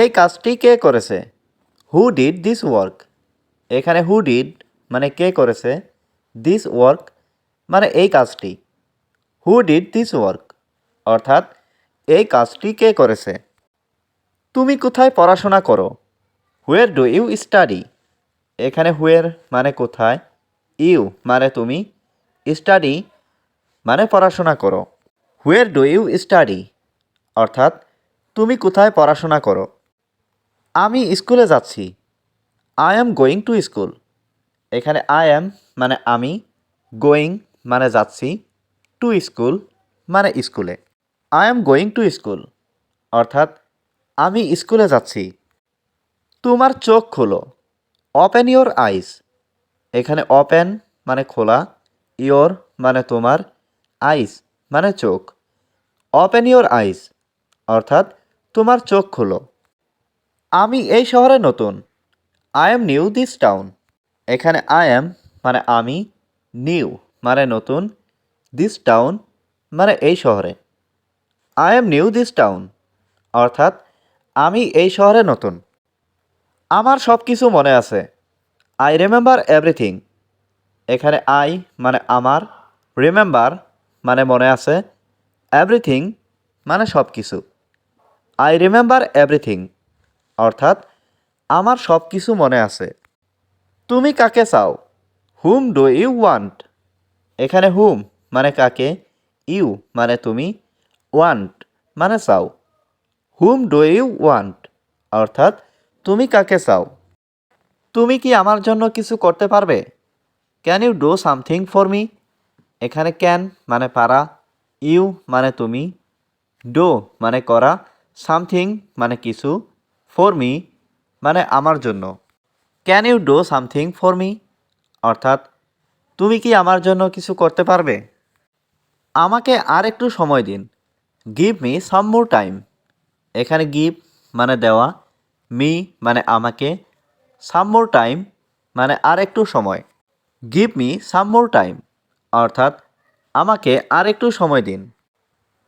এই কাজটি কে করেছে? হু ডিড দিস ওয়ার্ক এখানে হু ডিড মানে কে করেছে? দিস ওয়ার্ক মানে এই কাজটি। হু ডিড দিস ওয়ার্ক অর্থাৎ এই কাজটি কে করেছে? তুমি কোথায় পড়াশোনা করো? হুয়ের ডু ইউ স্টাডি এখানে হুয়ের মানে কোথায়? ইউ মানে তুমি স্টাডি মানে পড়াশোনা করো। হুয়ের ডু ইউ স্টাডি অর্থাৎ তুমি কোথায় পড়াশোনা করো? আমি স্কুলে যাচ্ছি। I am going to school এখানে আই অ্যাম মানে আমি গোয়িং মানে যাচ্ছি টু স্কুল মানে স্কুলে। I am going to school অর্থাৎ, আমি স্কুলে যাচ্ছি। তোমার চোখ খোলো। ওপেন ইয়োর আইস এখানে ওপেন মানে খোলা ইয়োর মানে তোমার আইস মানে চোখ। ওপেন ইয়োর আইস অর্থাৎ, তোমার চোখ খোলো। আমি এই শহরে নতুন। I am new this town এখানে আই এম মানে আমি নিউ মানে নতুন। দিস টাউন মানে এই শহরে। I am new this town অর্থাৎ আমি এই শহরে নতুন। আমার সব কিছু মনে আছে। আই রিমেম্বার এভরিথিং এখানে আই মানে আমার। রিমেম্বার মানে মনে আছে। এভরিথিং মানে সব কিছু আই রিমেম্বার এভরিথিং অর্থাৎ আমার সব কিছু মনে আছে। তুমি কাকে চাও? Whom do you want? এখানে হুম মানে কাকে? ইউ মানে তুমি ওয়ান্ট মানে চাও। Whom do you want? অর্থাৎ তুমি কাকে চাও? তুমি কি আমার জন্য কিছু করতে পারবে? Can you do something for me? এখানে ক্যান মানে পারা, ইউ মানে তুমি, ডো মানে করা, সামথিং মানে কিছু ফর মি মানে আমার জন্য। Can you do something for me অর্থাৎ, তুমি কি আমার জন্য কিছু করতে পারবে? আমাকে আর একটু সময় দিন। Give me some more time এখানে গিভ মানে দেওয়া মি মানে আমাকে। সাম মোর টাইম মানে আর একটু সময়। Give me some more time অর্থাৎ, আমাকে আর একটু সময় দিন।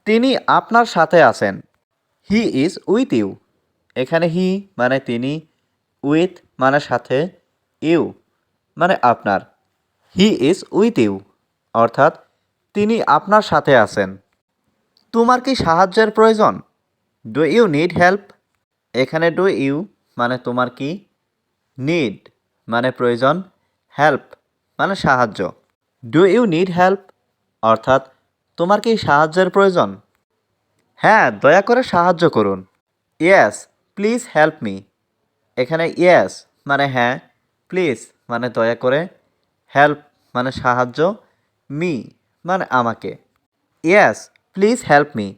তিনি আপনার সাথে আছেন। হি ইজ উইথ ইউ এখানে হি মানে তিনি, উইথ মানে সাথে, ইউ মানে আপনার। হি ইজ উইথ ইউ, অর্থাৎ তিনি আপনার সাথে আছেন। তোমার কি সাহায্যের প্রয়োজন? Do you need help? এখানে ডু ইউ মানে তোমার কি? নিড মানে প্রয়োজন, হেল্প মানে সাহায্য। Do you need help? অর্থাৎ তোমার কি সাহায্যের প্রয়োজন? হ্যাঁ দয়া করে সাহায্য করুন। Yes please help me. এখানে ইয়েস মানে হ্যাঁ প্লিজ মানে দয়া করে। হেল্প মানে সাহায্য। মি মানে আমাকে। Yes, please help me.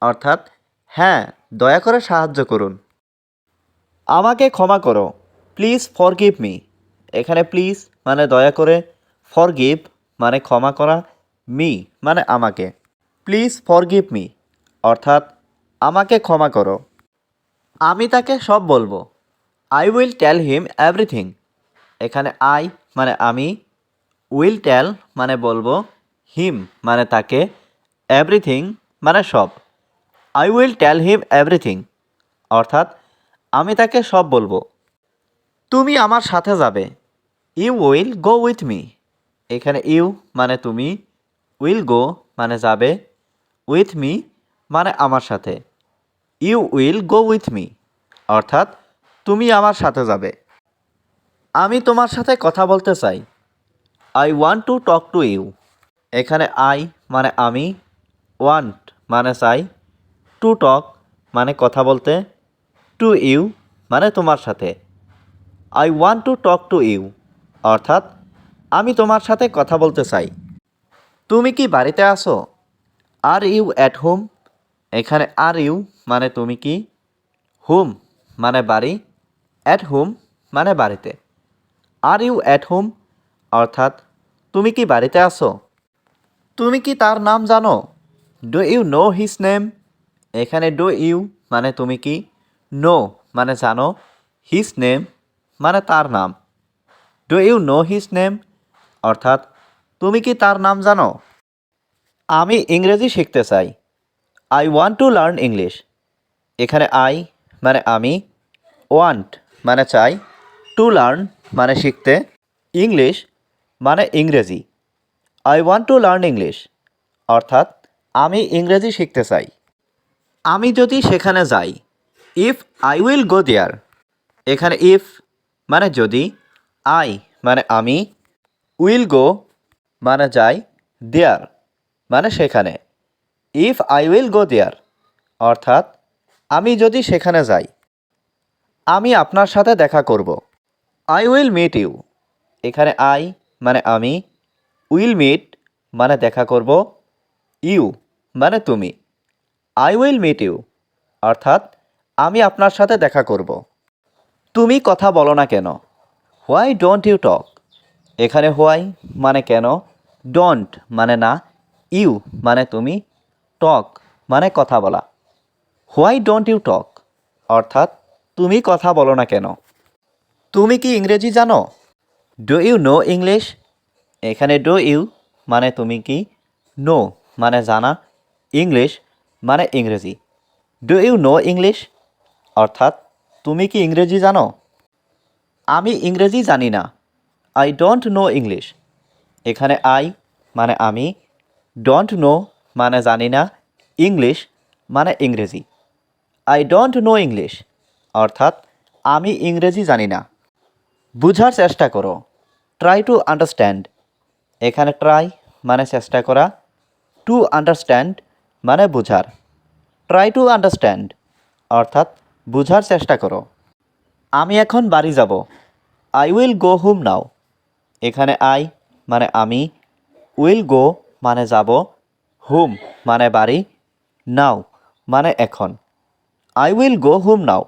অর্থাৎ হ্যাঁ দয়া করে সাহায্য করুন। আমাকে ক্ষমা করো। Please forgive me. এখানে প্লিজ মানে দয়া করে। ফরগিভ মানে ক্ষমা করা। মি মানে আমাকে। Please forgive me. অর্থাৎ আমাকে ক্ষমা করো। আমি তাকে সব বলব। I will tell him everything এখানে আই মানে আমি উইল টেল মানে বলব হিম মানে তাকে এভরিথিং মানে সব। I will tell him everything অর্থাৎ, আমি তাকে সব বলব। তুমি আমার সাথে যাবে। You will go with me এখানে ইউ মানে তুমি উইল গো মানে যাবে। উইথ মি মানে আমার সাথে। You will go with me. অর্থাৎ, তুমি আমার সাথে যাবে। আমি তোমার সাথে কথা বলতে চাই। I want to talk to you. এখানে আই মানে আমি, ওয়ান্ট মানে চাই। টু টক মানে কথা বলতে। টু ইউ মানে তোমার সাথে। I want to talk to you. অর্থাৎ, আমি তোমার সাথে কথা বলতে চাই। তুমি কি বাড়িতে আসো আর ইউ অ্যাট হোম? এখানে আর ইউ মানে তুমি কি? হোম মানে বাড়ি। অ্যাট হোম মানে বাড়িতে। আর ইউ অ্যাট হোম অর্থাৎ তুমি কি বাড়িতে আসো তুমি কি তার নাম জানো? Do you know his name এখানে ডু ইউ মানে তুমি কি? নো মানে জানো। হিস নেম মানে তার নাম। Do you know his name অর্থাৎ তুমি কি তার নাম জানো? আমি ইংরেজি শিখতে চাই। I want to learn English এখানে আই মানে আমি ওয়ান্ট মানে চাই টু লার্ন মানে শিখতে ইংলিশ মানে ইংরেজি। I want to learn English অর্থাৎ আমি ইংরেজি শিখতে চাই। আমি যদি সেখানে যাই if I will go there এখানে ইফ মানে যদি আই মানে আমি উইল গো মানে যাই দেয়ার মানে সেখানে if I will go there অর্থাৎ আমি যদি সেখানে যাই, আমি আপনার সাথে দেখা করব। আই উইল মিট ইউ এখানে আই মানে আমি উইল মিট মানে দেখা করব ইউ মানে তুমি। আই উইল মিট ইউ অর্থাৎ, আমি আপনার সাথে দেখা করব। তুমি কথা বলো না কেন? হোয়াই ডোন্ট ইউ টক এখানে হোয়াই মানে কেন? ডোন্ট মানে না। ইউ মানে তুমি। টক মানে কথা বলা। হোয়াই ডোন্ট ইউ টক অর্থাৎ, তুমি কথা বলো না কেন? তুমি কি ইংরেজি জানো? ডু ইউ নো ইংলিশ এখানে ডু ইউ মানে তুমি কি? নো মানে জানা। ইংলিশ মানে ইংরেজি। ডু ইউ নো ইংলিশ অর্থাৎ, তুমি কি ইংরেজি জানো? আমি ইংরেজি জানি না। আই ডোন্ট নো ইংলিশ এখানে আই মানে আমি। ডোন্ট নো মানে জানি না। ইংলিশ মানে ইংরেজি। আই ডোন্ট নো ইংলিশ অর্থাৎ, আমি ইংরেজি জানি না। বুঝার চেষ্টা করো। ট্রাই টু আন্ডারস্ট্যান্ড এখানে ট্রাই মানে চেষ্টা করা। টু আন্ডারস্ট্যান্ড মানে বুঝার। ট্রাই টু আন্ডারস্ট্যান্ড অর্থাৎ, বুঝার চেষ্টা করো। আমি এখন বাড়ি যাব। I will go home now এখানে আই মানে আমি। উইল গো মানে যাব। হোম মানে বাড়ি। নাও মানে এখন। I will go home now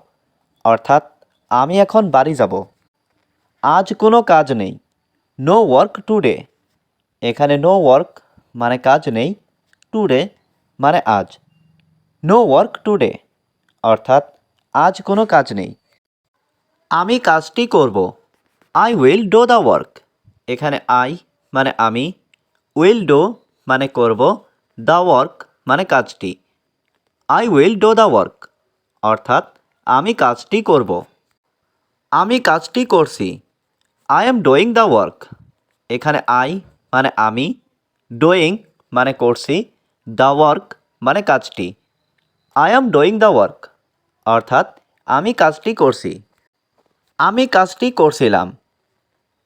অর্থাৎ, আমি এখন বাড়ি যাব। আজ কোনো কাজ নেই। নো ওয়ার্ক টুডে এখানে নো ওয়ার্ক মানে কাজ নেই। টুডে মানে আজ। নো ওয়ার্ক টুডে অর্থাৎ, আজ কোনো কাজ নেই। আমি কাজটি করব। I will do the work এখানে আই মানে আমি। উইল ডো মানে করব। দ্য ওয়ার্ক মানে কাজটি। I will do the work অর্থাৎ আমি কাজটি করব। আমি কাজটি করছি। I am doing the work এখানে আই মানে আমি ডুইং মানে করছি দ্য ওয়ার্ক মানে কাজটি। I am doing the work অর্থাৎ আমি কাজটি করছি। আমি কাজটি করছিলাম।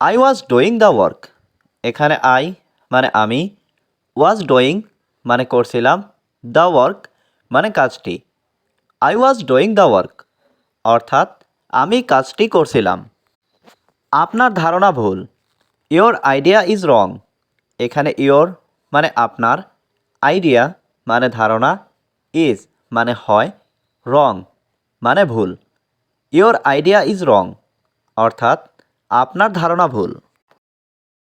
I was doing the work এখানে আই মানে আমি ওয়াজ ডুইং মানে করছিলাম দ্য ওয়ার্ক মানে কাজটি। I was doing the work অর্থাৎ, আমি কাজটি করছিলাম। আপনার ধারণা ভুল। ইয়োর আইডিয়া ইজ রং এখানে ইয়োর মানে আপনার আইডিয়া মানে ধারণা ইজ মানে হয় রং মানে ভুল। ইয়োর আইডিয়া ইজ রং অর্থাৎ, আপনার ধারণা ভুল।